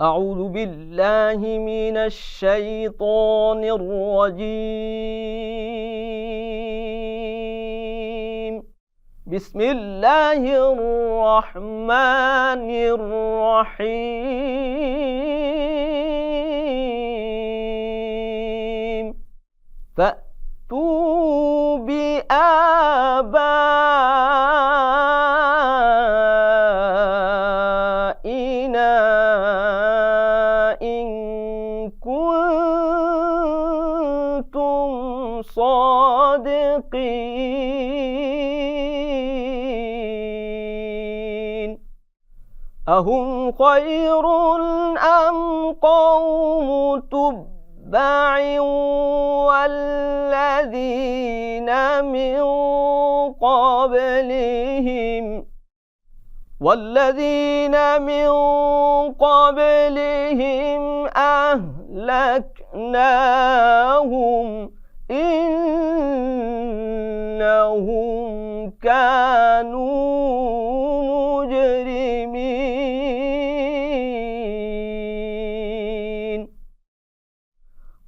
أعوذ بالله من الشيطان الرجيم. بسم الله الرحمن الرحيم. فأتوا بآبائنا أهم خير أم قوم تبع والذين من قبلهم؟ والذين من قبلهم أهلكناهم.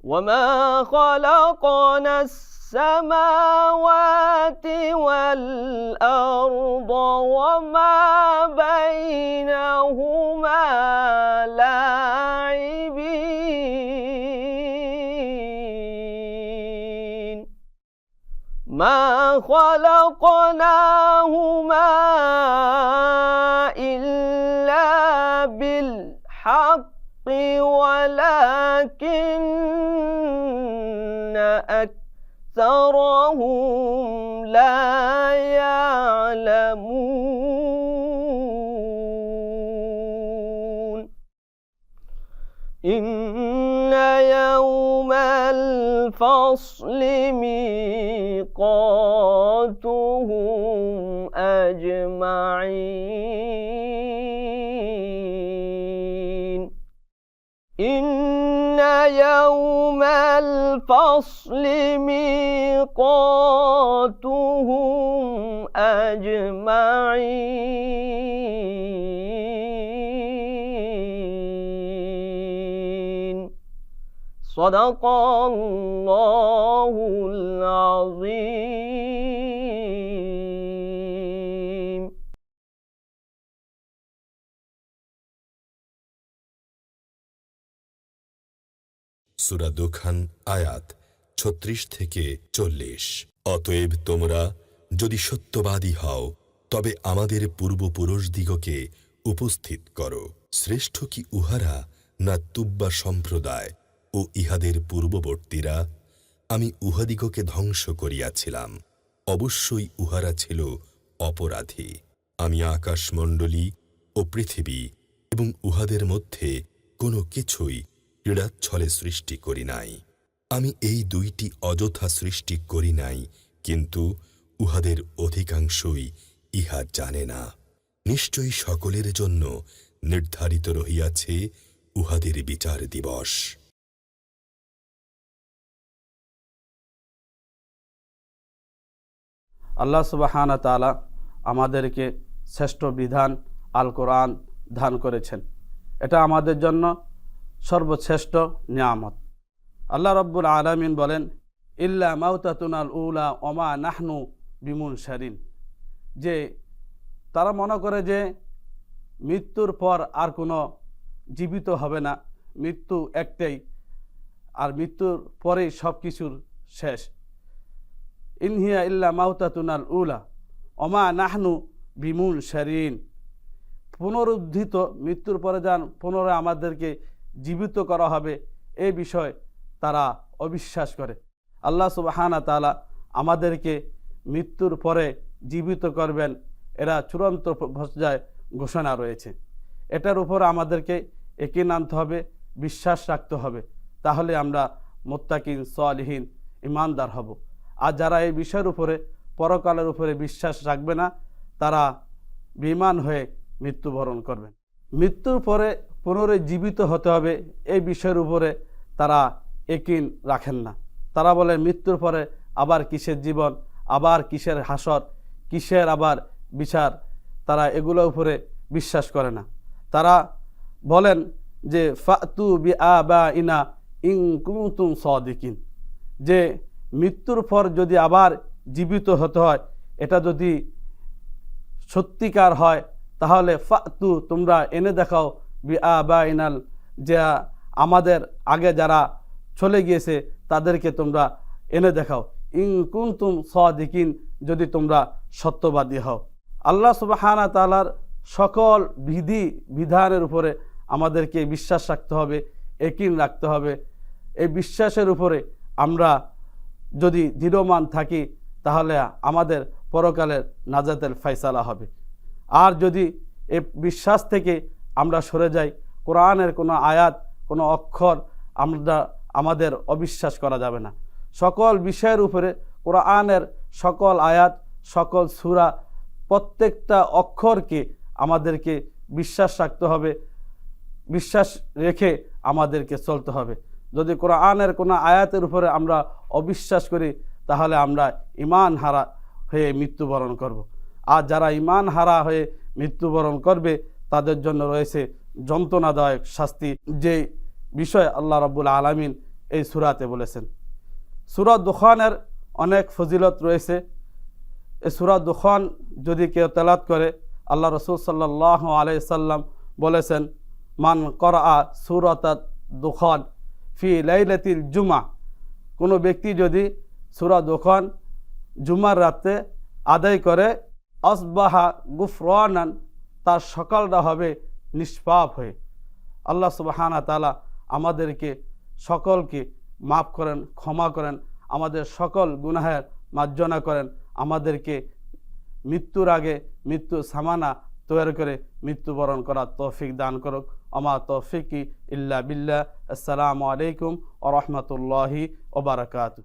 وما خلقنا السماوات والأرض وما بينهما لاعبين ما خلقناهما إلا بالحق ولكن أكثرهم لا يعلمون. إن يوم الفصل ميقاتهم أجمعين. إن يوم الفصل ميقاتهم أجمعين صدق الله العظيم সুরা দুখান আয়াত ছত্রিশ থেকে চল্লিশ। অতএব তোমরা যদি সত্যবাদী হও, তবে আমাদের পূর্বপুরুষদিগকে উপস্থিত করো। শ্রেষ্ঠ কি উহারা না তুব্বা সম্প্রদায় ও ইহাদের পূর্ববর্তীরা? আমি উহাদিগকে ধ্বংস করিয়াছিলাম, অবশ্যই উহারা ছিল অপরাধী। আমি আকাশমণ্ডলী ও পৃথিবী এবং উহাদের মধ্যে কোনো কিছুই ক্রীড়াচ্ছলে সৃষ্টি করি নাই। আমি এই দুইটি অযথা সৃষ্টি করি নাই, কিন্তু উহাদের অধিকাংশই ইহা জানে না। নিশ্চয়ই সকলের জন্য নির্ধারিত রহিয়াছে উহাদের বিচার দিবস। আল্লাহ সুবাহানা তালা আমাদেরকে শ্রেষ্ঠ বিধান আল কোরআন দান করেছেন। এটা আমাদের জন্য সর্বশ্রেষ্ঠ নিয়ামত। আল্লাহ রব্বুল আলমিন বলেন, ইল্লা মাউতাতুনাল উলা ওমা নাহনু বিমুন শারিন যে তারা মনে করে যে মৃত্যুর পর আর কোনো জীবিত হবে না, মৃত্যু একটাই, আর মৃত্যুর পরেই সব কিছুর শেষ ইনহিয়া ইল্লা মাউতাতুনাল উলা অমা নাহনু বিমুন শারিন পুনরুদ্ধিত মৃত্যুর পরে যান, পুনরায় আমাদেরকে জীবিত করা হবে, এ বিষয় তারা অবিশ্বাস করে। আল্লাহ সুবাহানা তালা আমাদেরকে মৃত্যুর পরে জীবিত করবেন, এরা চূড়ান্ত পর্যায়ে ঘোষণা রয়েছে। এটার উপর আমাদেরকে একে আনতে হবে, বিশ্বাস রাখতে হবে। তাহলে আমরা মোত্তাকিন, সলিহীন ইমানদার হব। আর যারা এই বিষয়ের উপরে, পরকালের উপরে বিশ্বাস রাখবে না, তারা বিমান হয়ে মৃত্যুবরণ করবেন। মৃত্যুর পরে পুনরায় জীবিত হতে হবে, এই বিষয়ের উপরে তারা একিন রাখেন না। তারা বলে, মৃত্যুর পরে আবার কিসের জীবন, আবার কিসের হাসর, কিসের আবার বিচার? তারা এগুলো উপরে বিশ্বাস করে না। তারা বলেন যে, ফাতু বি আবা ইনা ইং কুতুম সদিকিন। যে মৃত্যুর পর যদি আবার জীবিত হতে হয়, এটা যদি সত্যিকার হয়, তাহলে ফাতু তোমরা এনে দেখাও বি যে আমাদের আগে যারা চলে গিয়েছে তাদেরকে তোমরা এনে দেখাও। ইং কুন্তুম সদিকিন, যদি তোমরা সত্যবাদী হও। আল্লাহ সুবাহানা তালার সকল বিধি, বিধানের উপরে আমাদেরকে বিশ্বাস রাখতে হবে, একিন রাখতে হবে। এই বিশ্বাসের উপরে আমরা যদি দৃঢ়মান থাকি, তাহলে আমাদের পরকালের নাজাতের ফয়সালা হবে। আর যদি এ বিশ্বাস থেকে আমরা সরে যাই। কোরআনের কোনো আয়াত, কোনো অক্ষর আমরা, আমাদের অবিশ্বাস করা যাবে না। সকল বিষয়ের উপরে কোরআনের সকল আয়াত, সকল সুরা, প্রত্যেকটা অক্ষরকে আমাদেরকে বিশ্বাস রাখতে হবে, বিশ্বাস রেখে আমাদেরকে চলতে হবে। যদি কোরআনের কোনো আয়াতের উপরে আমরা অবিশ্বাস করি, তাহলে আমরা ইমান হারা হয়ে মৃত্যুবরণ করব। আর যারা ইমান হারা হয়ে মৃত্যুবরণ করবে তাদের জন্য রয়েছে যন্ত্রণাদায়ক শাস্তি, যে বিষয়ে আল্লাহ রব্বুল আলমিন এই সুরাতে বলেছেন। সুরত দুখানের অনেক ফজিলত রয়েছে। এই সুরা দুখান যদি কেউ তেলাত করে, আল্লাহ রসুল সাল্লাহ আলাইসাল্লাম বলেছেন, মান করা সুরত দুখান ফি লাইলাতিল জুমা কোনো ব্যক্তি যদি সুরা দুখান জুমার রাতে আদায় করে, আসবাহা গুফরানান তার সকালটা হবে নিষ্পাপ হয়ে। আল্লাহ সুবাহানা তালা আমাদেরকে সকলকে মাফ করেন, ক্ষমা করেন, আমাদের সকল গুনাহের মার্জনা করেন, আমাদেরকে মৃত্যুর আগে মৃত্যু সামানা তৈরি করে মৃত্যুবরণ করার তৌফিক দান করুক। আমা তৌফিকি ইল্লা বিল্লাহ। আসসালামু আলাইকুম ও রহমতুল্লাহি ওবরাকাতু